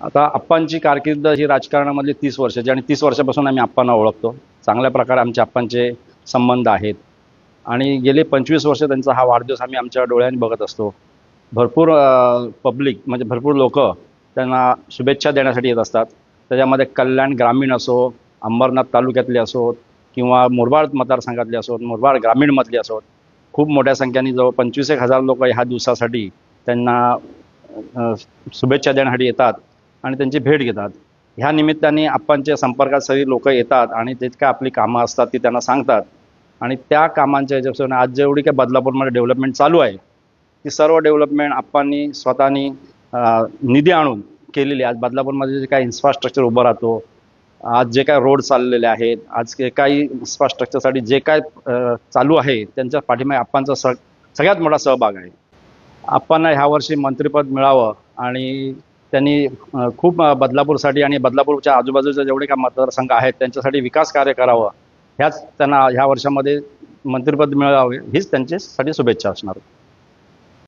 आता आप्पांची कारकीर्द ही राजकारणामधली तीस वर्षाची आणि तीस वर्षापासून आम्ही आप्पांना ओळखतो. चांगल्या प्रकारे आमचे आप्पांचे संबंध आहेत. आणि गेले पंचवीस वर्ष त्यांचा हा वाढदिवस आम्ही आमच्या डोळ्यांनी बघत असतो. भरपूर पब्लिक म्हणजे भरपूर लोक त्यांना शुभेच्छा देण्यासाठी येत असतात. त्याच्यामध्ये कल्याण ग्रामीण असो अंबरनाथ तालुक्यातले असोत किंवा मुरबाड मतदारसंघातले असोत मुरबाड ग्रामीणमधले असोत खूप मोठ्या संख्येने जवळ पंचवीस एक हजार लोक ह्या दिवसासाठी त्यांना शुभेच्छा देण्यासाठी येतात. आणि त्यांची भेट घेतात. ह्या निमित्ताने आप्पांच्या संपर्कात सगळी लोक येतात आणि जितका आपली कामं असतात ती त्यांना सांगतात. आणि त्या कामांच्या ह्याच्यापासून आज जेवढी काही बदलापूरमध्ये डेव्हलपमेंट चालू आहे ती सर्व डेव्हलपमेंट आप्पांनी स्वतःनी निधी आणून केलेली आज बदलापूरमध्ये जे काही इन्फ्रास्ट्रक्चर उभं राहतो आज जे काय रोड चाललेले आहेत आज जे काही इन्फ्रास्ट्रक्चरसाठी जे काय चालू आहे त्यांच्या पाठीमागे आप्पांचा स सगळ्यात मोठा सहभाग आहे. आप्पांना ह्यावर्षी मंत्रिपद मिळावं आणि त्यांनी खूप बदलापूरसाठी आणि बदलापूरच्या आजूबाजूचे जेवढे काय मतदारसंघ आहेत त्यांच्यासाठी विकास कार्य करावं. ह्याच त्यांना ह्या वर्षामध्ये मंत्रिपद मिळावे हीच त्यांच्यासाठी शुभेच्छा असणार.